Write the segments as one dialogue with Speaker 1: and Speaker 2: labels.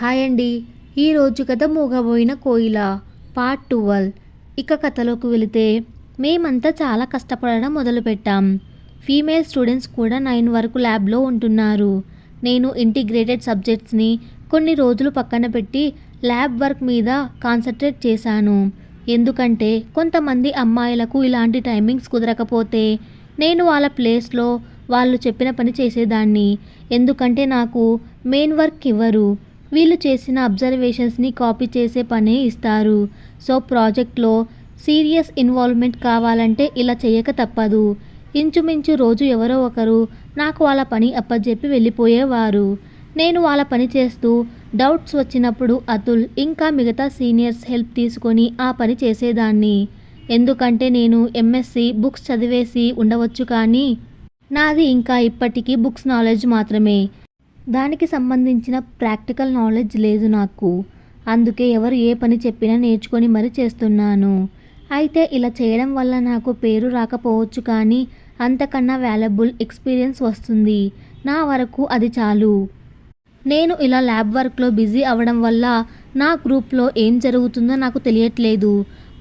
Speaker 1: Hi అండి ఈరోజు కథ మూగబోయిన కోయిల పార్ట్ ట్వెల్వ్ ఇక కథలోకి వెళితే మేమంతా చాలా కష్టపడడం మొదలుపెట్టాం. ఫీమేల్ స్టూడెంట్స్ కూడా నైన్ వరకు ల్యాబ్లో ఉంటున్నారు. నేను ఇంటిగ్రేటెడ్ సబ్జెక్ట్స్ని కొన్ని రోజులు పక్కన పెట్టి ల్యాబ్ వర్క్ మీద కాన్సన్ట్రేట్ చేశాను. ఎందుకంటే కొంతమంది అమ్మాయిలకు ఇలాంటి టైమింగ్స్ కుదరకపోతే నేను వాళ్ళ ప్లేస్లో వాళ్ళు చెప్పిన పని చేసేదాన్ని. ఎందుకంటే నాకు మెయిన్ వర్క్ ఇవ్వరు. వీళ్ళు చేసిన అబ్జర్వేషన్స్ని కాపీ చేసే పనే ఇస్తారు. సో ప్రాజెక్ట్లో సీరియస్ ఇన్వాల్వ్మెంట్ కావాలంటే ఇలా చేయక తప్పదు. ఇంచుమించు రోజు ఎవరో ఒకరు నాకు వాళ్ళ పని అప్పచెప్పి వెళ్ళిపోయేవారు. నేను వాళ్ళ పని చేస్తూ డౌట్స్ వచ్చినప్పుడు అతుల్ ఇంకా మిగతా సీనియర్స్ హెల్ప్ తీసుకొని ఆ పని చేసేదాన్ని. ఎందుకంటే నేను ఎంఎస్సి బుక్స్ చదివేసి ఉండవచ్చు కానీ నాది ఇంకా ఇప్పటికీ బుక్స్ నాలెడ్జ్ మాత్రమే. దానికి సంబంధించిన ప్రాక్టికల్ నాలెడ్జ్ లేదు నాకు. అందుకే ఎవరు ఏ పని చెప్పినా నేర్చుకొని మరీ చేస్తున్నాను. అయితే ఇలా చేయడం వల్ల నాకు పేరు రాకపోవచ్చు కానీ అంతకన్నా వాల్యుబుల్ ఎక్స్పీరియన్స్ వస్తుంది. నా వరకు అది చాలు. నేను ఇలా ల్యాబ్ వర్క్లో బిజీ అవ్వడం వల్ల నా గ్రూప్లో ఏం జరుగుతుందో నాకు తెలియట్లేదు.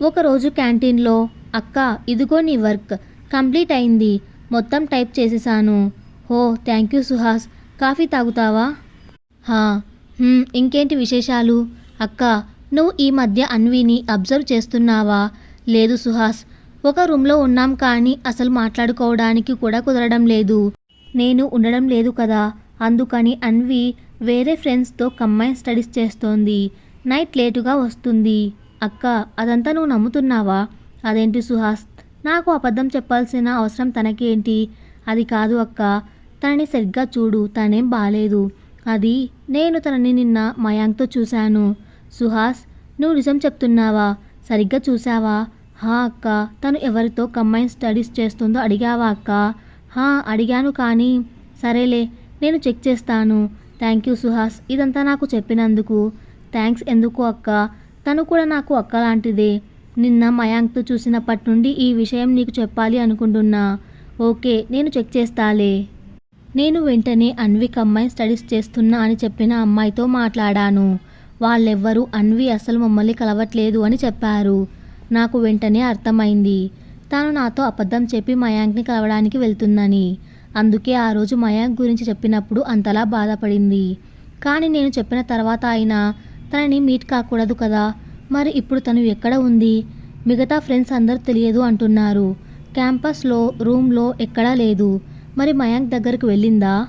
Speaker 1: ఒకరోజు క్యాంటీన్లో అక్క ఇదిగో నీ వర్క్ కంప్లీట్ అయింది మొత్తం టైప్ చేసేసాను. హో థ్యాంక్ యూ సుహాస్ కాఫీ తాగుతావా? హా ఇంకేంటి విశేషాలు? అక్క నువ్వు ఈ మధ్య అన్విని అబ్జర్వ్ చేస్తున్నావా? లేదు సుహాస్ ఒక రూమ్లో ఉన్నాం కానీ అసలు మాట్లాడుకోవడానికి కూడా కుదరడం లేదు. నేను ఉండడం లేదు కదా అందుకని అన్వి వేరే ఫ్రెండ్స్తో కంబైన్ స్టడీస్ చేస్తోంది. నైట్ లేటుగా వస్తుంది. అక్క అదంతా నువ్వు నమ్ముతున్నావా? అదేంటి సుహాస్ నాకు అబద్ధం చెప్పాల్సిన అవసరం తనకేంటి? అది కాదు అక్క తనని సరిగ్గా చూడు తనేం బాలేదు. అది నేను తనని నిన్న మయాంక్తో చూశాను. సుహాస్ నువ్వు నిజం చెప్తున్నావా? సరిగ్గా చూసావా హా అక్క. తను ఎవరితో కంబైన్ స్టడీస్ చేస్తుందో అడిగావా అక్క? హా అడిగాను కానీ సరేలే నేను చెక్ చేస్తాను. థ్యాంక్ యూ సుహాస్ ఇదంతా నాకు చెప్పినందుకు. థ్యాంక్స్ ఎందుకు అక్క? తను కూడా నాకు అక్క లాంటిదే. నిన్న మయాంక్తో చూసినప్పటి నుండి ఈ విషయం నీకు చెప్పాలి అనుకుంటున్నా. ఓకే నేను చెక్ చేస్తాలే. నేను వెంటనే అన్వి అమ్మాయి స్టడీస్ చేస్తున్నా అని చెప్పిన అమ్మాయితో మాట్లాడాను. వాళ్ళెవ్వరూ అన్వి అసలు మమ్మల్ని కలవట్లేదు అని చెప్పారు. నాకు వెంటనే అర్థమైంది. తాను నాతో అబద్ధం చెప్పి మయాంక్ని కలవడానికి వెళ్తుందని. అందుకే ఆ రోజు మయాంక్ గురించి చెప్పినప్పుడు అంతలా బాధపడింది. కానీ నేను చెప్పిన తర్వాత అయినా తనని మీట్ కాకూడదు కదా. మరి ఇప్పుడు తను ఎక్కడ ఉంది? మిగతా ఫ్రెండ్స్ అందరూ తెలియదు అంటున్నారు. క్యాంపస్లో రూమ్లో ఎక్కడా లేదు. మరి మయాంక్ దగ్గరకు వెళ్ళిందా?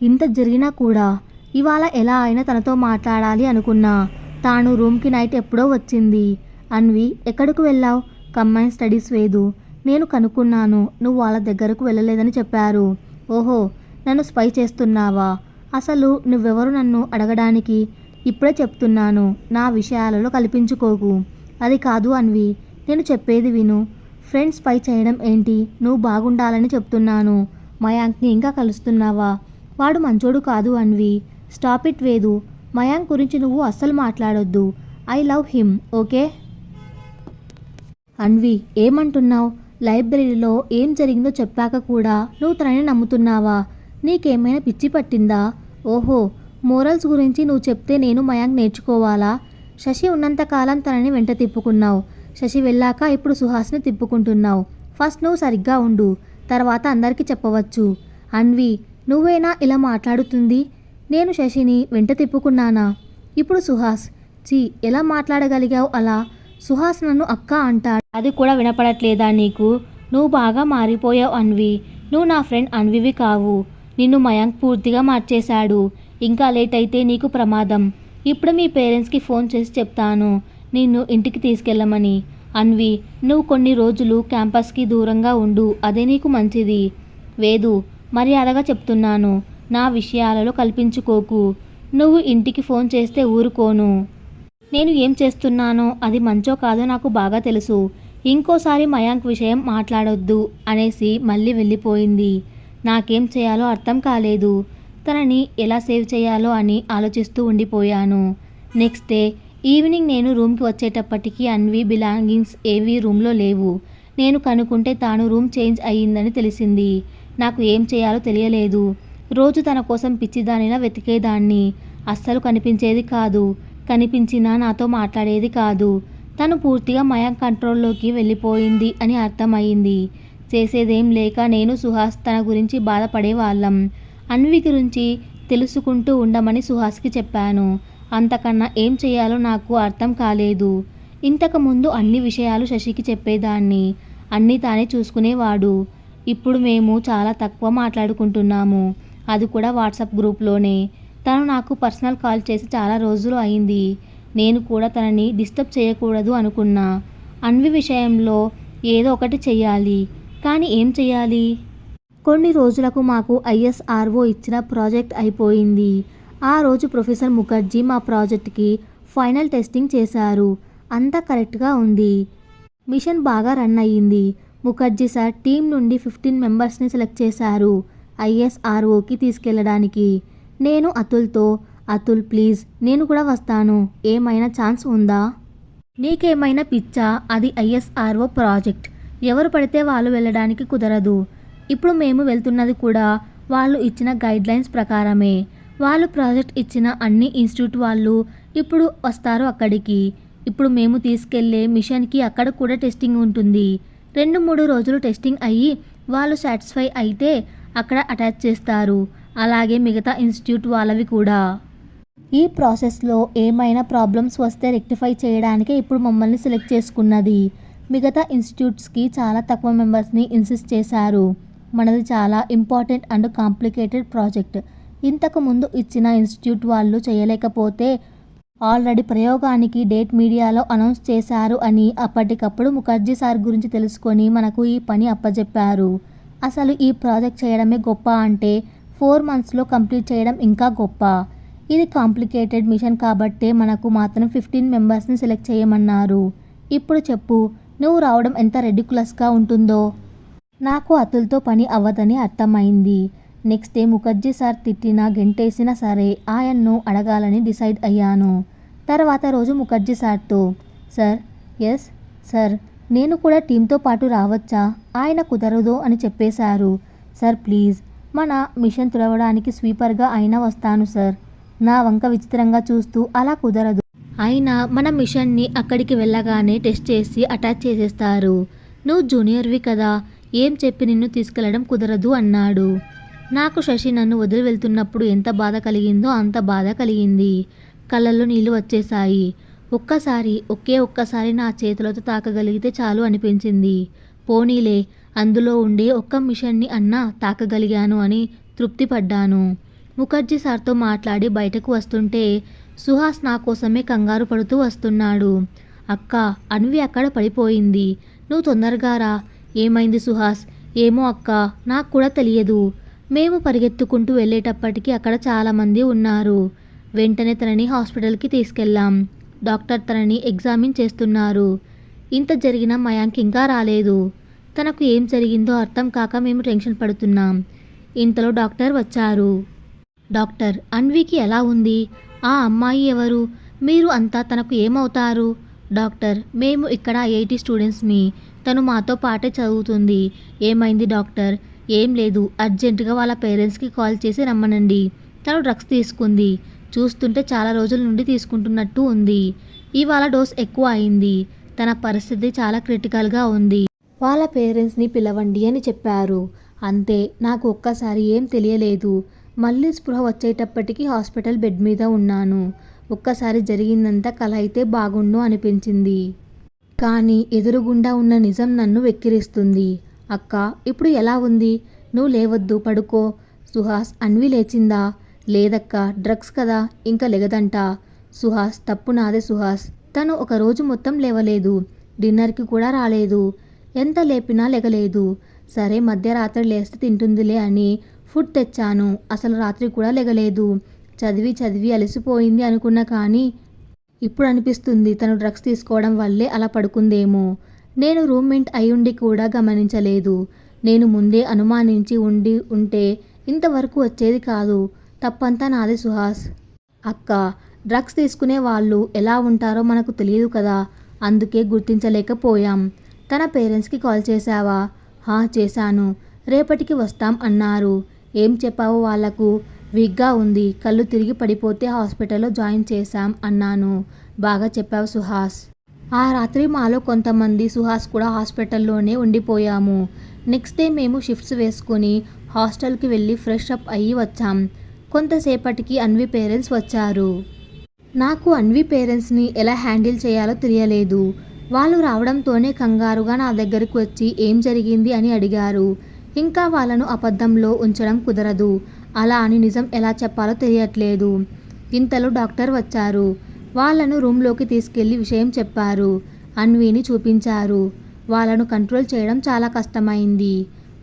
Speaker 1: ఇంత జరిగినా కూడా ఇవాళ ఎలా అయినా తనతో మాట్లాడాలి అనుకున్నా? తాను రూమ్కి నైట్ ఎప్పుడో వచ్చింది. అన్వి ఎక్కడికి వెళ్ళావు? Combine studies Vedu. నేను కనుక్కున్నాను నువ్వు వాళ్ళ దగ్గరకు వెళ్ళలేదని చెప్పారు. ఓహో నన్ను స్పై చేస్తున్నావా? అసలు నువ్వెవరు నన్ను అడగడానికి? ఇప్పుడే చెప్తున్నాను నా విషయాలలో కల్పించుకోకు. అది కాదు అన్వి నేను చెప్పేది విను. ఫ్రెండ్స్ పై చేయడం ఏంటి? నువ్వు బాగుండాలని చెప్తున్నాను. మయాంక్ని ఇంకా కలుస్తున్నావా? వాడు మంచోడు కాదు Anvi. Stop it Vedu. Mayank గురించి నువ్వు అస్సలు మాట్లాడొద్దు. I love him okay? Anvi ఏమంటున్నావు? లైబ్రరీలో ఏం జరిగిందో చెప్పాక కూడా నువ్వు తనని నమ్ముతున్నావా? నీకేమైనా పిచ్చి పట్టిందా? ఓహో మోరల్స్ గురించి నువ్వు చెప్తే నేను మయాంక్ నేర్చుకోవాలా? శశి ఉన్నంతకాలం తనని వెంట తిప్పుకున్నావు. శశి వెళ్ళాక ఇప్పుడు సుహాస్ని తిప్పుకుంటున్నావు. ఫస్ట్ నువ్వు సరిగ్గా ఉండు తర్వాత అందరికీ చెప్పవచ్చు. అన్వి నువ్వేనా ఇలా మాట్లాడుతుంది? నేను శశిని వెంట తిప్పుకున్నానా? ఇప్పుడు సుహాస్ చీ ఎలా మాట్లాడగలిగావు అలా? సుహాస్ నన్ను అక్క అంటాడు. అది కూడా వినపడట్లేదా నీకు? నువ్వు బాగా మారిపోయావు అన్వి. నువ్వు నా ఫ్రెండ్ అన్వివి కావు. నిన్ను మయాంక్ పూర్తిగా మార్చేశాడు. ఇంకా లేట్ అయితే నీకు ప్రమాదం. ఇప్పుడు మీ పేరెంట్స్కి ఫోన్ చేసి చెప్తాను. నిన్ను ఇంటికి తీసుకెళ్ళమని. అన్వి నువ్వు కొన్ని రోజులు క్యాంపస్కి దూరంగా ఉండు అదే నీకు మంచిది. వేదు మర్యాదగా చెప్తున్నాను. నా విషయాలలో కల్పించుకోకు. నువ్వు ఇంటికి ఫోన్ చేస్తే ఊరుకోను. నేను ఏం చేస్తున్నానో అది మంచో కాదో నాకు బాగా తెలుసు. ఇంకోసారి మయాంక్ విషయం మాట్లాడొద్దు అనేసి మళ్ళీ వెళ్ళిపోయింది. నాకేం చేయాలో అర్థం కాలేదు. తనని ఎలా సేవ్ చేయాలో అని ఆలోచిస్తూ ఉండిపోయాను. నెక్స్ట్ డే ఈవినింగ్ నేను రూమ్కి వచ్చేటప్పటికి అన్వి బిలాంగింగ్స్ ఏవీ రూమ్లో లేవు. నేను కనుక్కుంటే తాను రూమ్ చేంజ్ అయ్యిందని తెలిసింది. నాకు ఏం చేయాలో తెలియలేదు. రోజు తన కోసం పిచ్చిదానిలా వెతికేదాన్ని. అస్సలు కనిపించేది కాదు. కనిపించినా నాతో మాట్లాడేది కాదు. తను పూర్తిగా మయం కంట్రోల్లోకి వెళ్ళిపోయింది అని అర్థమైంది చేసేదేం లేక నేను సుహాస్ తన గురించి బాధపడేవాళ్ళం. అన్వి గురించి తెలుసుకుంటూ ఉండమని సుహాస్కి చెప్పాను. అంతకన్నా ఏం చేయాలో నాకు అర్థం కాలేదు. ఇంతకుముందు అన్ని విషయాలు శశికి చెప్పేదాన్ని. అన్నీ తానే చూసుకునేవాడు. ఇప్పుడు మేము చాలా తక్కువ మాట్లాడుకుంటున్నాము. అది కూడా వాట్సాప్ గ్రూప్లోనే. తను నాకు పర్సనల్ కాల్ చేసి చాలా రోజులు అయింది. నేను కూడా తనని డిస్టర్బ్ చేయకూడదు అనుకున్నా. అన్వి విషయంలో ఏదో ఒకటి చెయ్యాలి. కానీ ఏం చెయ్యాలి? కొన్ని రోజులకు మాకు ఐఎస్ఆర్ఓ ఇచ్చిన ప్రాజెక్ట్ అయిపోయింది. ఆ రోజు ప్రొఫెసర్ ముఖర్జీ మా ప్రాజెక్ట్కి ఫైనల్ టెస్టింగ్ చేశారు. అంతా కరెక్ట్గా ఉంది. మిషన్ బాగా రన్ అయ్యింది. ముఖర్జీ సార్ టీం నుండి ఫిఫ్టీన్ మెంబర్స్ని సెలెక్ట్ చేశారు. ఐఎస్ఆర్ఓకి తీసుకెళ్ళడానికి నేను అతుల్తో అతుల్ ప్లీజ్ నేను కూడా వస్తాను. ఏమైనా ఛాన్స్ ఉందా? నీకేమైనా పిచ్చా? అది ఐఎస్ఆర్ఓ ప్రాజెక్ట్. ఎవరు పడితే వాళ్ళు వెళ్ళడానికి కుదరదు. ఇప్పుడు మేము వెళ్తున్నది కూడా వాళ్ళు ఇచ్చిన గైడ్లైన్స్ ప్రకారమే. వాళ్ళు ప్రాజెక్ట్ ఇచ్చిన అన్ని ఇన్స్టిట్యూట్ వాళ్ళు ఇప్పుడు వస్తారు అక్కడికి. ఇప్పుడు మేము తీసుకెళ్ళే మిషన్కి అక్కడ కూడా టెస్టింగ్ ఉంటుంది. రెండు మూడు రోజులు టెస్టింగ్ అయ్యి వాళ్ళు సాటిస్ఫై అయితే అక్కడ అటాచ్ చేస్తారు. అలాగే మిగతా ఇన్స్టిట్యూట్ వాళ్ళవి కూడా. ఈ ప్రాసెస్లో ఏమైనా ప్రాబ్లమ్స్ వస్తే రెక్టిఫై చేయడానికే ఇప్పుడు మమ్మల్ని సెలెక్ట్ చేసుకున్నది. మిగతా ఇన్స్టిట్యూట్స్కి చాలా తక్కువ మెంబర్స్ని ఇన్సిస్ట్ చేశారు. మనది చాలా ఇంపార్టెంట్ అండ్ కాంప్లికేటెడ్ ప్రాజెక్ట్. ఇంతకు ముందు ఇచ్చిన ఇన్స్టిట్యూట్ వాళ్ళు చేయలేకపోతే ఆల్రెడీ ప్రయోగానికి డేట్ మీడియాలో అనౌన్స్ చేశారు అని అప్పటికప్పుడు ముఖర్జీ సార్ గురించి తెలుసుకొని మనకు ఈ పని అప్పజెప్పారు. అసలు ఈ ప్రాజెక్ట్ చేయడమే గొప్ప అంటే ఫోర్ మంత్స్లో కంప్లీట్ చేయడం ఇంకా గొప్ప. ఇది కాంప్లికేటెడ్ మిషన్ కాబట్టే మనకు మాత్రం ఫిఫ్టీన్ మెంబర్స్ని సెలెక్ట్ చేయమన్నారు. ఇప్పుడు చెప్పు నువ్వు రావడం ఎంత రెడిక్యులస్గా ఉంటుందో? నాకు అతుల్తో పని అవ్వదని అర్థమైంది. నెక్స్ట్ డే ముఖర్జీ సార్ తిట్టినా గెంటేసినా సరే ఆయన్ను అడగాలని డిసైడ్ అయ్యాను. తర్వాత రోజు ముఖర్జీ సార్తో సార్ ఎస్ సార్ నేను కూడా టీంతో పాటు రావచ్చా? ఆయన కుదరదు అని చెప్పేశారు. సార్ ప్లీజ్ మన మిషన్ తులవడానికి స్వీపర్గా అయినా వస్తాను సార్. నా వంక విచిత్రంగా చూస్తూ అలా కుదరదు. అయినా మన మిషన్ని అక్కడికి వెళ్ళగానే టెస్ట్ చేసి అటాచ్ చేసేస్తారు. నువ్వు జూనియర్వి కదా ఏం చెప్పి నిన్ను తీసుకెళ్ళడం కుదరదు అన్నాడు. నాకు శశి నన్ను వదిలి వెళ్తున్నప్పుడు ఎంత బాధ కలిగిందో అంత బాధ కలిగింది. కళ్ళల్లో నీళ్ళు వచ్చేశాయి. ఒక్కసారి ఒకే ఒక్కసారి నా చేతులతో తాకగలిగితే చాలు అనిపించింది. పోనీలే అందులో ఉండే ఒక్క మిషన్ని అన్నా తాకగలిగాను అని తృప్తిపడ్డాను. ముఖర్జీ సార్తో మాట్లాడి బయటకు వస్తుంటే సుహాస్ నా కోసమే కంగారు పడుతూ వస్తున్నాడు. అక్క అన్వి అక్కడ పడిపోయింది. నువ్వు తొందరగా రా. ఏమైంది సుహాస్? ఏమో అక్క నాకు కూడా తెలియదు. మేము పరిగెత్తుకుంటూ వెళ్ళేటప్పటికి అక్కడ చాలామంది ఉన్నారు. వెంటనే తనని హాస్పిటల్కి తీసుకెళ్ళాం. డాక్టర్ తనని ఎగ్జామిన్ చేస్తున్నారు. ఇంత జరిగిన మయాంక్ ఇంకా రాలేదు. తనకు ఏం జరిగిందో అర్థం కాక మేము టెన్షన్ పడుతున్నాం. ఇంతలో డాక్టర్ వచ్చారు. డాక్టర్ అన్వికి ఎలా ఉంది? ఆ అమ్మాయి ఎవరు? మీరు అంతా తనకు ఏమవుతారు? డాక్టర్ మేము ఇక్కడ ఐఐటి స్టూడెంట్స్మి తను మాతో పాటే చదువుతుంది. ఏమైంది డాక్టర్? ఏం లేదు అర్జెంటుగా వాళ్ళ పేరెంట్స్కి కాల్ చేసి రమ్మనండి. తను డ్రగ్స్ తీసుకుంది. చూస్తుంటే చాలా రోజుల నుండి తీసుకుంటున్నట్టు ఉంది. ఇవాళ డోస్ ఎక్కువ అయింది. తన పరిస్థితి చాలా క్రిటికల్గా ఉంది. వాళ్ళ పేరెంట్స్ని పిలవండి అని చెప్పారు. అంతే నాకు ఒక్కసారి ఏం తెలియలేదు. మళ్ళీ స్పృహ వచ్చేటప్పటికి హాస్పిటల్ బెడ్ మీద ఉన్నాను. ఒక్కసారి జరిగిందంతా కల అయితే బాగుండు అనిపించింది. కానీ ఎదురుగుండా ఉన్న నిజం నన్ను వెక్కిరిస్తుంది. అక్క ఇప్పుడు ఎలా ఉంది? నువ్వు లేవద్దు పడుకో. సుహాస్ అన్వి లేచిందా? లేదక్క డ్రగ్స్ కదా ఇంకా లెగదంట. సుహాస్ తప్పు నాదే సుహాస్. తను ఒక రోజు మొత్తం లేవలేదు. డిన్నర్కి కూడా రాలేదు. ఎంత లేపినా లెగలేదు. సరే మధ్యరాత్రి లేస్తే తింటుందిలే అని ఫుడ్ తెచ్చాను. అసలు రాత్రి కూడా లెగలేదు. చదివి చదివి అలసిపోయింది అనుకున్నా కానీ ఇప్పుడు అనిపిస్తుంది తను డ్రగ్స్ తీసుకోవడం వల్లే అలా పడుకుందేమో. నేను రూమ్మేట్ అయ్యుండి కూడా గమనించలేదు. నేను ముందే అనుమానించి ఉండి ఉంటే ఇంతవరకు వచ్చేది కాదు. తప్పంతా నాది సుహాస్. అక్క డ్రగ్స్ తీసుకునే వాళ్ళు ఎలా ఉంటారో మనకు తెలియదు కదా. అందుకే గుర్తించలేకపోయాం. తన పేరెంట్స్కి కాల్ చేశావా? హా చేశాను. రేపటికి వస్తాం అన్నారు. ఏం చెప్పావు వాళ్ళకు వీక్గా ఉంది. కళ్ళు తిరిగి పడిపోతే హాస్పిటల్లో జాయిన్ చేశాం అన్నాను. బాగా చెప్పావు సుహాస్. ఆ రాత్రి మాలో కొంతమంది సుహాస్ కూడా హాస్పిటల్లోనే ఉండిపోయాము. నెక్స్ట్ డే మేము షిఫ్ట్స్ వేసుకొని హాస్టల్కి వెళ్ళి ఫ్రెష్ అప్ అయ్యి వచ్చాం. కొంతసేపటికి అన్వి పేరెంట్స్ వచ్చారు. నాకు అన్వి పేరెంట్స్ని ఎలా హ్యాండిల్ చేయాలో తెలియలేదు. వాళ్ళు రావడంతోనే కంగారుగా నా దగ్గరకు వచ్చి ఏం జరిగింది అని అడిగారు. ఇంకా వాళ్ళను అబద్ధంలో ఉంచడం కుదరదు. అలా అని నిజం ఎలా చెప్పాలో తెలియట్లేదు. ఇంతలో డాక్టర్ వచ్చారు. వాళ్ళను రూమ్లోకి తీసుకెళ్ళి విషయం చెప్పారు. అన్విని చూపించారు. వాళ్ళను కంట్రోల్ చేయడం చాలా కష్టమైంది.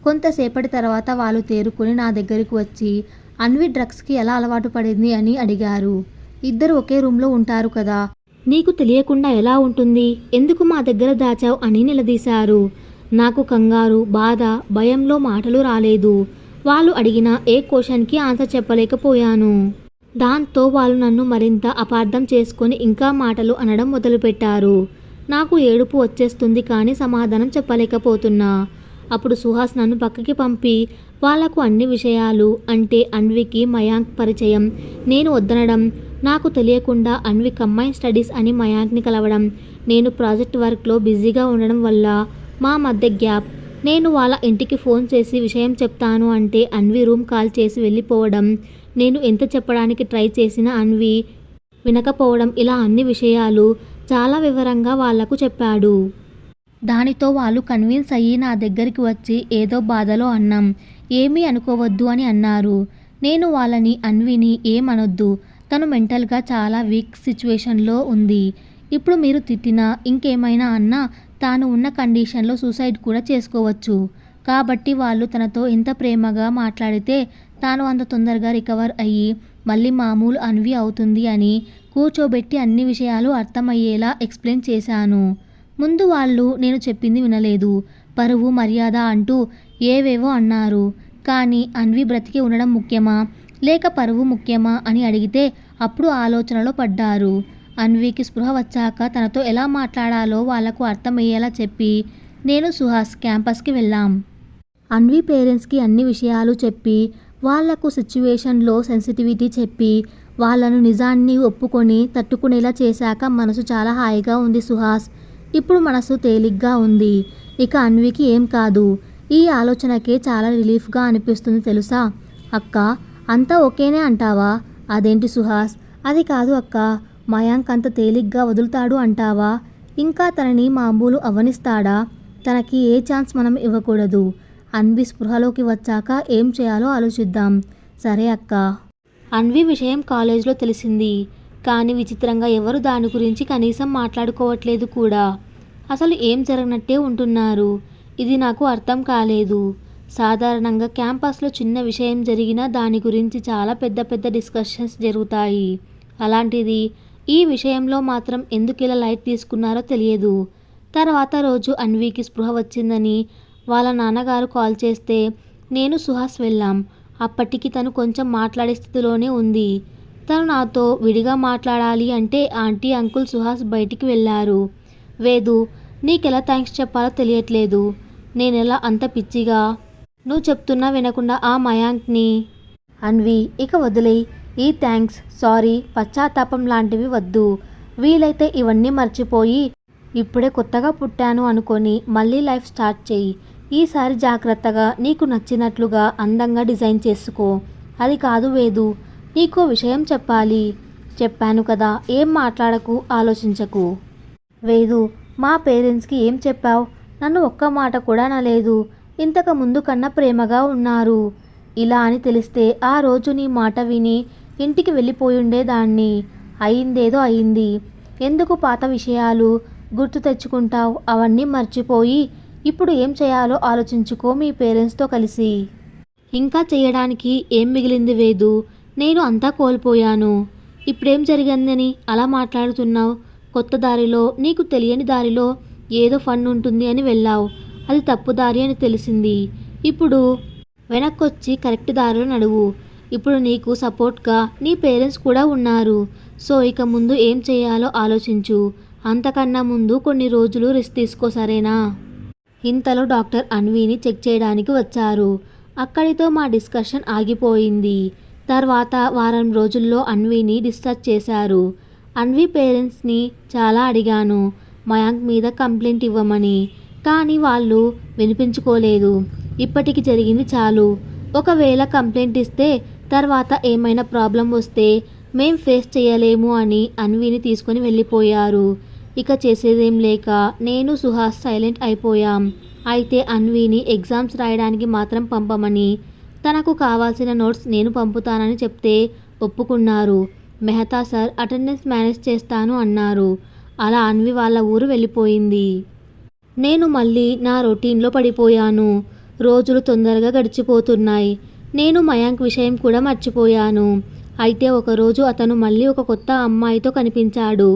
Speaker 1: కొంతసేపటి తర్వాత వాళ్ళు తేరుకొని నా దగ్గరికి వచ్చి అన్వి డ్రగ్స్కి ఎలా అలవాటు పడింది? అని అడిగారు. ఇద్దరు ఒకే రూమ్లో ఉంటారు కదా. నీకు తెలియకుండా ఎలా ఉంటుంది? ఎందుకు మా దగ్గర దాచావు? అని నిలదీశారు. నాకు కంగారు బాధ భయంలో మాటలు రాలేదు. వాళ్ళు అడిగిన ఏ క్వశ్చన్కి ఆన్సర్ చెప్పలేకపోయాను. దాంతో వాళ్ళు నన్ను మరింత అపార్థం చేసుకొని ఇంకా మాటలు అనడం మొదలుపెట్టారు. నాకు ఏడుపు వచ్చేస్తుంది కానీ సమాధానం చెప్పలేకపోతున్నా. అప్పుడు సుహాస్ నన్ను పక్కకి పంపి వాళ్ళకు అన్ని విషయాలు అంటే అన్వికి మయాంక్ పరిచయం. నేను వద్దనడం నాకు తెలియకుండా అన్వి కంబైన్ స్టడీస్ అని మయాంక్ని కలవడం నేను ప్రాజెక్ట్ వర్క్లో బిజీగా ఉండడం వల్ల మా మధ్య గ్యాప్. నేను వాళ్ళ ఇంటికి ఫోన్ చేసి విషయం చెప్తాను అంటే అన్వి రూమ్ కాల్ చేసి వెళ్ళిపోవడం నేను ఎంత చెప్పడానికి ట్రై చేసినా అన్వి వినకపోవడం ఇలా అన్ని విషయాలు చాలా వివరంగా వాళ్ళకు చెప్పాడు. దానితో వాళ్ళు కన్విన్స్ అయ్యి నా దగ్గరికి వచ్చి ఏదో బాధలో అన్నాం. ఏమీ అనుకోవద్దు అని అన్నారు. నేను వాళ్ళని అన్విని ఏమనొద్దు. తను మెంటల్గా చాలా వీక్ సిచ్యువేషన్లో ఉంది. ఇప్పుడు మీరు తిట్టినా ఇంకేమైనా అన్నా తాను ఉన్న కండిషన్లో సూసైడ్ కూడా చేసుకోవచ్చు. కాబట్టి వాళ్ళు తనతో ఇంత ప్రేమగా మాట్లాడితే తాను అంత తొందరగా రికవర్ అయ్యి మళ్ళీ మామూలు అన్వి అవుతుంది అని కూర్చోబెట్టి అన్ని విషయాలు అర్థమయ్యేలా ఎక్స్ప్లెయిన్ చేశాను. ముందు వాళ్ళు నేను చెప్పింది వినలేదు. పరువు మర్యాద అంటూ ఏవేవో అన్నారు. కానీ అన్వి బ్రతికి ఉండడం ముఖ్యమా? లేక పరువు ముఖ్యమా అని అడిగితే అప్పుడు ఆలోచనలో పడ్డారు. అన్వికి స్పృహ వచ్చాక తనతో ఎలా మాట్లాడాలో వాళ్ళకు అర్థమయ్యేలా చెప్పి నేను సుహాస్ క్యాంపస్కి వెళ్ళాం. అన్వి పేరెంట్స్కి అన్ని విషయాలు చెప్పి వాళ్ళకు సిచ్యువేషన్లో సెన్సిటివిటీ చెప్పి వాళ్ళను నిజాన్ని ఒప్పుకొని తట్టుకునేలా చేశాక మనసు చాలా హాయిగా ఉంది సుహాస్. ఇప్పుడు మనసు తేలిగ్గా ఉంది. ఇక అన్వికి ఏం కాదు. ఈ ఆలోచనకే చాలా రిలీఫ్గా అనిపిస్తుంది తెలుసా? అక్క అంతా ఓకేనే అంటావా? అదేంటి సుహాస్? అది కాదు అక్క. మయాంక్ అంత తేలిగ్గా వదులుతాడు అంటావా? ఇంకా తనని మామూలు అవనిస్తాడా? తనకి ఏ ఛాన్స్ మనం ఇవ్వకూడదు. అన్వి స్పృహలోకి వచ్చాక ఏం చేయాలో ఆలోచిద్దాం. సరే అక్క. అన్వి విషయం కాలేజ్లో తెలిసింది. కానీ విచిత్రంగా ఎవరు దాని గురించి కనీసం మాట్లాడుకోవట్లేదు కూడా. అసలు ఏం జరగనట్టే ఉంటున్నారు. ఇది నాకు అర్థం కాలేదు. సాధారణంగా క్యాంపస్లో చిన్న విషయం జరిగినా దాని గురించి చాలా పెద్ద పెద్ద డిస్కషన్స్ జరుగుతాయి. అలాంటిది ఈ విషయంలో మాత్రం ఎందుకు ఇలా లైట్ తీసుకున్నారో తెలియదు. తర్వాత రోజు అన్వికి స్పృహ వచ్చిందని వాళ్ళ నాన్నగారు కాల్ చేస్తే నేను సుహాస్ వెళ్ళాం. అప్పటికి తను కొంచెం మాట్లాడే స్థితిలోనే ఉంది. తను నాతో విడిగా మాట్లాడాలి అంటే ఆంటీ అంకుల్ సుహాస్ బయటికి వెళ్ళారు. వేదు నీకెలా థ్యాంక్స్ చెప్పాలో తెలియట్లేదు. నేనెలా అంత పిచ్చిగా? నువ్వు చెప్తున్నా వినకుండా ఆ మయాంక్ని. అన్వి ఇక వదిలేయి. ఈ థ్యాంక్స్ సారీ పశ్చాత్తాపం లాంటివి వద్దు. వీలైతే ఇవన్నీ మర్చిపోయి ఇప్పుడే కొత్తగా పుట్టాను అనుకొని మళ్ళీ లైఫ్ స్టార్ట్ చేయి. ఈసారి జాగ్రత్తగా నీకు నచ్చినట్లుగా అందంగా డిజైన్ చేసుకో. అది కాదు వేదు నీకో విషయం చెప్పాలి. చెప్పాను కదా ఏం మాట్లాడకు ఆలోచించకు. వేదు మా పేరెంట్స్కి ఏం చెప్పావు? నన్ను ఒక్క మాట కూడా నలేదు ఇంతకు ముందు కన్నా ప్రేమగా ఉన్నారు. ఇలా అని తెలిస్తే ఆ రోజు నీ మాట విని ఇంటికి వెళ్ళిపోయుండేదాన్ని అయిందేదో అయింది. ఎందుకు పాత విషయాలు గుర్తు తెచ్చుకుంటావు? అవన్నీ మర్చిపోయి ఇప్పుడు ఏం చేయాలో ఆలోచించుకో మీ పేరెంట్స్తో కలిసి. ఇంకా చేయడానికి ఏం మిగిలింది వేదు? నేను అంతా కోల్పోయాను. ఇప్పుడేం జరిగిందని అలా మాట్లాడుతున్నావు? కొత్త దారిలో నీకు తెలియని దారిలో ఏదో ఫన్ ఉంటుంది అని వెళ్ళావు. అది తప్పు దారి అని తెలిసింది. ఇప్పుడు వెనక్కొచ్చి కరెక్ట్ దారిలో నడువు. ఇప్పుడు నీకు సపోర్ట్గా నీ పేరెంట్స్ కూడా ఉన్నారు. సో ఇక ముందు ఏం చేయాలో ఆలోచించు. అంతకన్నా ముందు కొన్ని రోజులు రిస్క్ తీసుకో సరేనా? ఇంతలో డాక్టర్ అన్వీని చెక్ చేయడానికి వచ్చారు. అక్కడితో మా డిస్కషన్ ఆగిపోయింది. తర్వాత వారం రోజుల్లో అన్వీని డిశ్చార్జ్ చేశారు. అన్వి పేరెంట్స్ని చాలా అడిగాను. మయాంక్ మీద కంప్లైంట్ ఇవ్వమని. కానీ వాళ్ళు వినిపించుకోలేదు. ఇప్పటికి జరిగింది చాలు. ఒకవేళ కంప్లైంట్ ఇస్తే తర్వాత ఏమైనా ప్రాబ్లం వస్తే మేం ఫేస్ చేయలేము అని అన్విని తీసుకొని వెళ్ళిపోయారు. ఇక చేసేదేం లేక నేను సుహాస్ సైలెంట్ అయిపోయాం. అయితే అన్విని ఎగ్జామ్స్ రాయడానికి మాత్రం పంపమని తనకు కావాల్సిన నోట్స్ నేను పంపుతానని చెప్తే ఒప్పుకున్నారు. మెహతా సార్ అటెండెన్స్ మేనేజ్ చేస్తాను అన్నారు. అలా అన్వి వాళ్ళ ఊరు వెళ్ళిపోయింది. నేను మళ్ళీ నా రొటీన్లో పడిపోయాను. రోజులు తొందరగా గడిచిపోతున్నాయి. నేను మయాంక్ విషయం కూడా మర్చిపోయాను. అయితే ఒకరోజు అతను మళ్ళీ ఒక కొత్త అమ్మాయితో కనిపించాడు.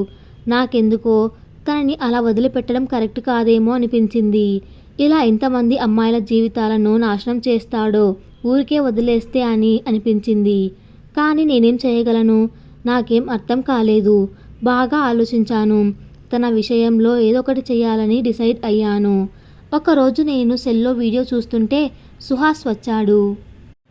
Speaker 1: నాకెందుకో? తనని అలా వదిలిపెట్టడం కరెక్ట్ కాదేమో అనిపించింది. ఇలా ఎంతమంది అమ్మాయిల జీవితాలను నాశనం చేస్తాడో ఊరికే వదిలేస్తే అని అనిపించింది. కానీ నేనేం చేయగలను? నాకేం అర్థం కాలేదు. బాగా ఆలోచించాను. తన విషయంలో ఏదో ఒకటి చేయాలని డిసైడ్ అయ్యాను. ఒకరోజు నేను సెల్లో వీడియో చూస్తుంటే సుహాస్ వచ్చాడు.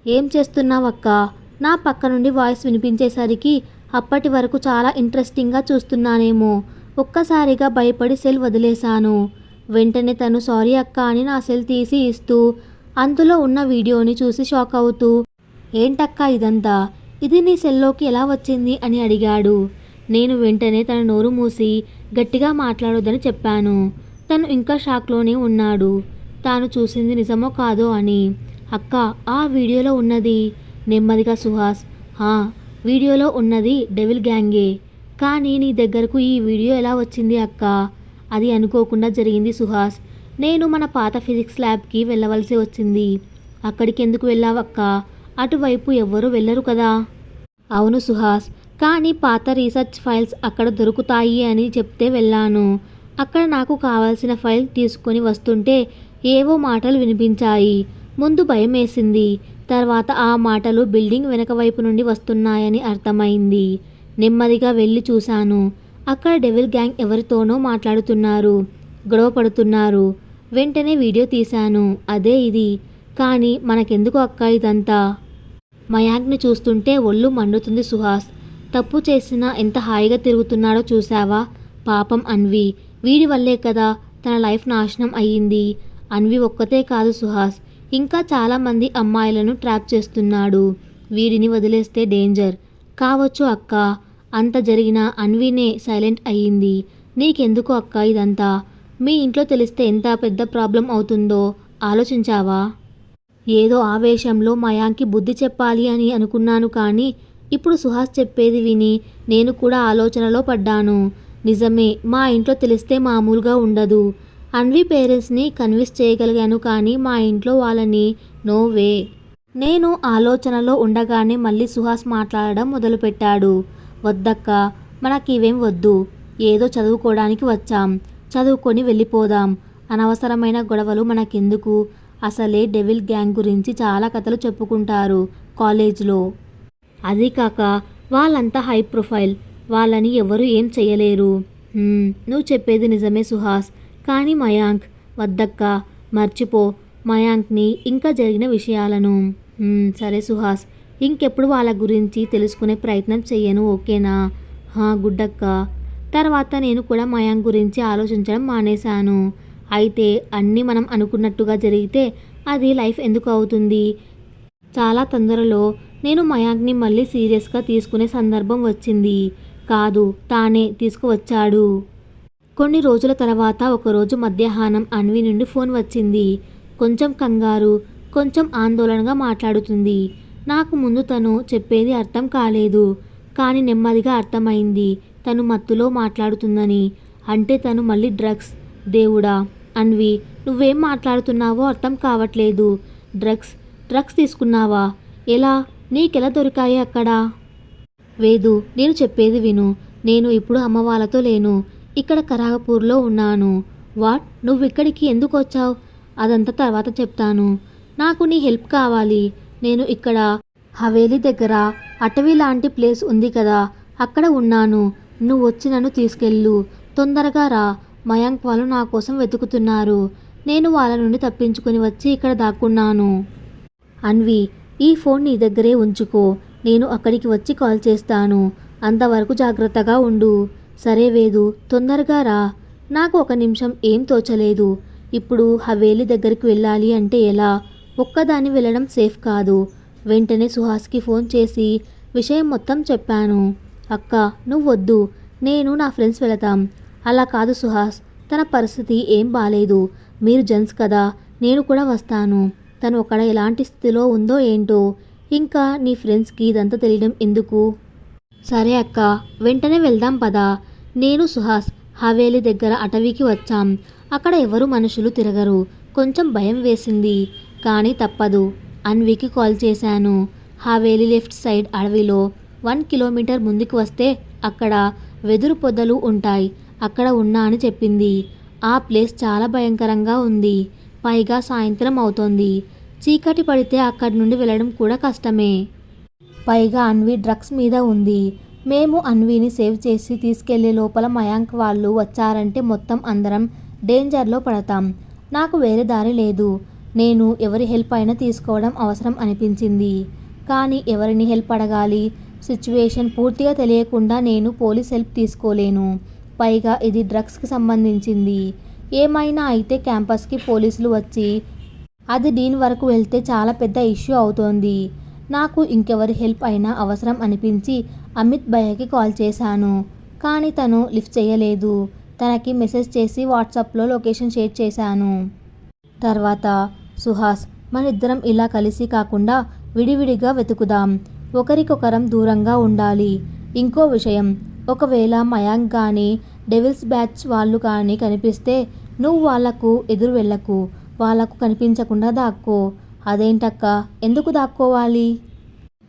Speaker 1: ఏం చేస్తున్నావక్క? నా పక్క నుండి వాయిస్ వినిపించేసరికి అప్పటి వరకు చాలా ఇంట్రెస్టింగ్గా చూస్తున్నానేమో. ఒక్కసారిగా భయపడి సెల్ వదిలేశాను. వెంటనే తను సారీ అక్క అని నా సెల్ తీసి ఇస్తూ అందులో ఉన్న వీడియోని చూసి షాక్ అవుతూ ఏంటక్క ఇదంతా? ఇది నీ సెల్లోకి ఎలా వచ్చింది? అని అడిగాడు. నేను వెంటనే తన నోరు మూసి గట్టిగా మాట్లాడొద్దని చెప్పాను. తను ఇంకా షాక్లోనే ఉన్నాడు. తాను చూసింది నిజమో కాదో అని. అక్క ఆ వీడియోలో ఉన్నది? నెమ్మదిగా సుహాస్ "హా, వీడియోలో ఉన్నది డెవిల్ గ్యాంగే. కానీ నీ దగ్గరకు ఈ వీడియో ఎలా వచ్చింది అక్క? అది అనుకోకుండా జరిగింది సుహాస్. నేను మన పాత ఫిజిక్స్ ల్యాబ్కి వెళ్ళవలసి వచ్చింది. అక్కడికి ఎందుకు వెళ్ళావక్క అటువైపు ఎవ్వరూ వెళ్ళరు కదా? అవును సుహాస్. కానీ పాత రీసెర్చ్ ఫైల్స్ అక్కడ దొరుకుతాయి అని చెప్తే వెళ్ళాను. అక్కడ నాకు కావాల్సిన ఫైల్ తీసుకొని వస్తుంటే ఏవో మాటలు వినిపించాయి. ముందు భయం వేసింది తర్వాత ఆ మాటలు బిల్డింగ్ వెనక వైపు నుండి వస్తున్నాయని అర్థమైంది. నెమ్మదిగా వెళ్ళి చూశాను. అక్కడ డెవిల్ గ్యాంగ్ ఎవరితోనో మాట్లాడుతున్నారు. గొడవ పడుతున్నారు. వెంటనే వీడియో తీశాను. అదే ఇది. కానీ మనకెందుకు అక్క ఇదంతా? మయాంక్ని చూస్తుంటే ఒళ్ళు మండుతుంది సుహాస్. తప్పు చేసినా ఎంత హాయిగా తిరుగుతున్నాడో చూసావా పాపం అన్వి. వీడి వల్లే కదా తన లైఫ్ నాశనం అయ్యింది. అన్వి ఒక్కతే కాదు సుహాస్. ఇంకా చాలామంది అమ్మాయిలను ట్రాప్ చేస్తున్నాడు. వీడిని వదిలేస్తే డేంజర్. కావచ్చు అక్క. అంత జరిగిన అన్వినే సైలెంట్ అయ్యింది. నీకెందుకు అక్క ఇదంతా? మీ ఇంట్లో తెలిస్తే ఎంత పెద్ద ప్రాబ్లం అవుతుందో ఆలోచించావా? ఏదో ఆవేశంలో మయాంకి బుద్ధి చెప్పాలి అని అనుకున్నాను కానీ ఇప్పుడు సుహాస్ చెప్పేది విని నేను కూడా ఆలోచనలో పడ్డాను. నిజమే మా ఇంట్లో తెలిస్తే మామూలుగా ఉండదు. అన్వి పేరెంట్స్ని కన్విన్స్ చేయగలిగాను కానీ మా ఇంట్లో వాళ్ళని నో వే. నేను ఆలోచనలో ఉండగానే మళ్ళీ సుహాస్ మాట్లాడడం మొదలుపెట్టాడు. వద్దక్క మనకివేం వద్దు. ఏదో చదువుకోవడానికి వచ్చాం. చదువుకొని వెళ్ళిపోదాం. అనవసరమైన గొడవలు మనకెందుకు? అసలే డెవిల్ గ్యాంగ్ గురించి చాలా కథలు చెప్పుకుంటారు కాలేజ్లో. అది కాక వాళ్ళంతా హై ప్రొఫైల్. వాళ్ళని ఎవరు ఏం చేయలేరు. నువ్వు చెప్పేది నిజమే సుహాస్. కానీ మయాంక్ వద్దక్క మర్చిపో. మయాంక్ని ఇంకా జరిగిన విషయాలను. సరే సుహాస్. ఇంకెప్పుడు వాళ్ళ గురించి తెలుసుకునే ప్రయత్నం చెయ్యను ఓకేనా? హా గుడ్డక్క. తర్వాత నేను కూడా మయాంక్ గురించి ఆలోచించడం మానేశాను. అయితే అన్నీ మనం అనుకున్నట్టుగా జరిగితే అది లైఫ్ ఎందుకు అవుతుంది? చాలా తొందరలో నేను మయాంక్ని మళ్ళీ సీరియస్గా తీసుకునే సందర్భం వచ్చింది. కాదు తానే తీసుకువచ్చాడు. కొన్ని రోజుల తర్వాత ఒకరోజు మధ్యాహ్నం అన్వి నుండి ఫోన్ వచ్చింది. కొంచెం కంగారు కొంచెం ఆందోళనగా మాట్లాడుతుంది. నాకు ముందు తను చెప్పేది అర్థం కాలేదు. కానీ నెమ్మదిగా అర్థమైంది. తను మత్తులో మాట్లాడుతుందని. అంటే తను మళ్ళీ డ్రగ్స్. దేవుడా! అన్వి నువ్వేం మాట్లాడుతున్నావో అర్థం కావట్లేదు. డ్రగ్స్? డ్రగ్స్ తీసుకున్నావా? ఎలా? నీకెలా దొరికాయి అక్కడ? వేదు నేను చెప్పేది విను. నేను ఇప్పుడు అమ్మ వాళ్ళతో లేను. ఇక్కడ కరాగపూర్లో ఉన్నాను. వాట్? నువ్వు ఇక్కడికి ఎందుకు వచ్చావు అదంతా తర్వాత చెప్తాను. నాకు నీ హెల్ప్ కావాలి. నేను ఇక్కడ హవేలీ దగ్గర అటవీ లాంటి ప్లేస్ ఉంది కదా అక్కడ ఉన్నాను. నువ్వు వచ్చి నన్ను తీసుకెళ్ళు. తొందరగా రా. మయాంక్ వాళ్ళు నా కోసం వెతుకుతున్నారు. నేను వాళ్ళ నుండి తప్పించుకొని వచ్చి ఇక్కడ దాక్కున్నాను. అన్వి ఈ ఫోన్ నీ దగ్గరే ఉంచుకో. నేను అక్కడికి వచ్చి కాల్ చేస్తాను. అంతవరకు జాగ్రత్తగా ఉండు. సరే వేదు తొందరగా రా. నాకు ఒక నిమిషం ఏం తోచలేదు. ఇప్పుడు హవేలి దగ్గరికి వెళ్ళాలి అంటే ఎలా? ఒక్కదాన్ని వెళ్ళడం సేఫ్ కాదు. వెంటనే సుహాస్కి ఫోన్ చేసి విషయం మొత్తం చెప్పాను. అక్క నువ్వు వద్దు నేను నా ఫ్రెండ్స్ వెళతాం. అలా కాదు సుహాస్. తన పరిస్థితి ఏం బాలేదు. మీరు జెంట్స్ కదా. నేను కూడా వస్తాను. తను అక్కడ ఎలాంటి స్థితిలో ఉందో ఏంటో. ఇంకా నీ ఫ్రెండ్స్కి ఇదంతా తెలియడం ఎందుకు? సరే అక్క. వెంటనే వెళ్దాం పదా. నేను సుహాస్ హవేలి దగ్గర అటవీకి వచ్చాం. అక్కడ ఎవరు మనుషులు తిరగరు. కొంచెం భయం వేసింది. కానీ తప్పదు. అన్వికి కాల్ చేశాను. హవేలి లెఫ్ట్ సైడ్ అడవిలో వన్ కిలోమీటర్ ముందుకు వస్తే అక్కడ వెదురు పొదలు ఉంటాయి. అక్కడ ఉన్నా అని చెప్పింది. ఆ ప్లేస్ చాలా భయంకరంగా ఉంది. పైగా సాయంత్రం అవుతోంది. చీకటి పడితే అక్కడి నుండి వెళ్ళడం కూడా కష్టమే. పైగా అన్వి డ్రగ్స్ మీద ఉంది. మేము అన్విని సేవ్ చేసి తీసుకెళ్ళే లోపల మయాంక్ వాళ్ళు వచ్చారంటే మొత్తం అందరం డేంజర్లో పడతాం. నాకు వేరే దారి లేదు. నేను ఎవరి హెల్ప్ అయినా తీసుకోవడం అవసరం అనిపించింది. కానీ ఎవరిని హెల్ప్ అడగాలి? సిచ్యువేషన్ పూర్తిగా తెలియకుండా నేను పోలీస్ హెల్ప్ తీసుకోలేను. పైగా ఇది డ్రగ్స్కి సంబంధించింది. ఏమైనా అయితే క్యాంపస్కి పోలీసులు వచ్చి అది దీని వరకు వెళ్తే చాలా పెద్ద ఇష్యూ అవుతోంది. నాకు ఇంకెవరి హెల్ప్ అయినా అవసరం అనిపించి అమిత్ భయ్యకి కాల్ చేశాను. కానీ తను లిఫ్ట్ చేయలేదు. తనకి మెసేజ్ చేసి వాట్సాప్లో లొకేషన్ షేర్ చేశాను. తర్వాత సుహాస్ మన ఇద్దరం ఇలా కలిసి కాకుండా విడివిడిగా వెతుకుదాం. ఒకరికొకరం దూరంగా ఉండాలి. ఇంకో విషయం ఒకవేళ మయాంక్ కానీ డెవిల్స్ బ్యాచ్ వాళ్ళు కానీ కనిపిస్తే నువ్వు వాళ్ళకు ఎదురు వెళ్ళకు. వాళ్ళకు కనిపించకుండా దాక్కో. అదేంటక్క? ఎందుకు దాక్కోవాలి?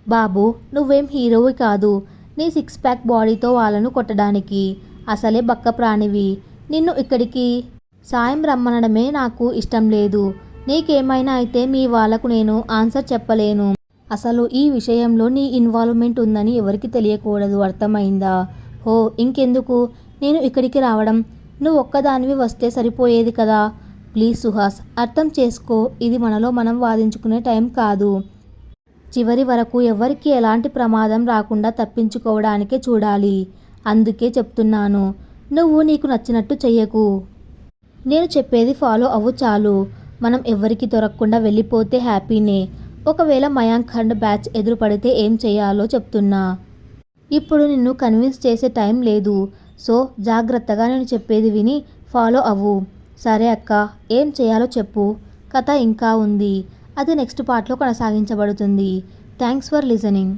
Speaker 1: బాబు నువ్వేం హీరోవి కాదు. నీ సిక్స్ ప్యాక్ బాడీతో వాళ్ళను కొట్టడానికి. అసలే బక్క ప్రాణివి. నిన్ను ఇక్కడికి సాయం రమ్మనడమే నాకు ఇష్టం లేదు. నీకేమైనా అయితే మీ వాళ్ళకు నేను ఆన్సర్ చెప్పలేను. అసలు ఈ విషయంలో నీ ఇన్వాల్వ్మెంట్ ఉందని ఎవరికి తెలియకూడదు. అర్థమైందా? హో ఇంకెందుకు? నేను ఇక్కడికి రావడం నువ్వు ఒక్కదానివి వస్తే సరిపోయేది కదా. ప్లీజ్ సుహాస్ అర్థం చేసుకో. ఇది మనలో మనం వాదించుకునే టైం కాదు. చివరి వరకు ఎవరికి ఎలాంటి ప్రమాదం రాకుండా తప్పించుకోవడానికే చూడాలి. అందుకే చెప్తున్నాను. నువ్వు నీకు నచ్చినట్టు చెయ్యకు. నేను చెప్పేది ఫాలో అవ్వు చాలు. మనం ఎవరికి దొరకకుండా వెళ్ళిపోతే హ్యాపీనే. ఒకవేళ మయాంక్ ఖండ్ బ్యాచ్ ఎదురుపడితే ఏం చేయాలో చెప్తున్నా. ఇప్పుడు నిన్ను కన్విన్స్ చేసే టైం లేదు. సో జాగ్రత్తగా నేను చెప్పేది విని ఫాలో అవ్వు. సరే అక్క ఏం చేయాలో చెప్పు. కథ ఇంకా ఉంది. అది నెక్స్ట్ పార్ట్లో కొనసాగించబడుతుంది. Thanks for listening.